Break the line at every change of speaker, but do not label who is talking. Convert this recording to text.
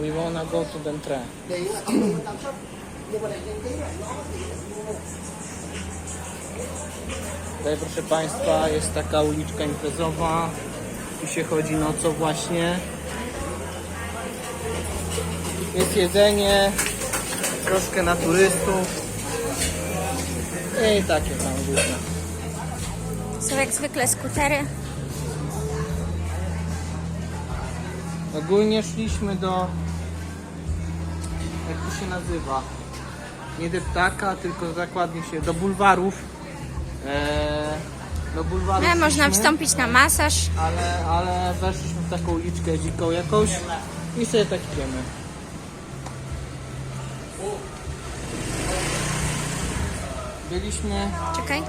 We wanna go to train. Tutaj proszę Państwa jest taka uliczka imprezowa. Tu się chodzi nocą właśnie. Jest jedzenie, troszkę na turystów. I takie tam różne.
Są jak zwykle skutery.
Ogólnie szliśmy do. Jak to się nazywa? Nie deptaka, tylko zakładnie się do bulwarów. Eee, do bulwarów.
No, można
szliśmy,
wstąpić na masaż.
Ale, ale weszliśmy w taką uliczkę dziką jakąś i sobie tak idziemy. Byliśmy
Czekaj.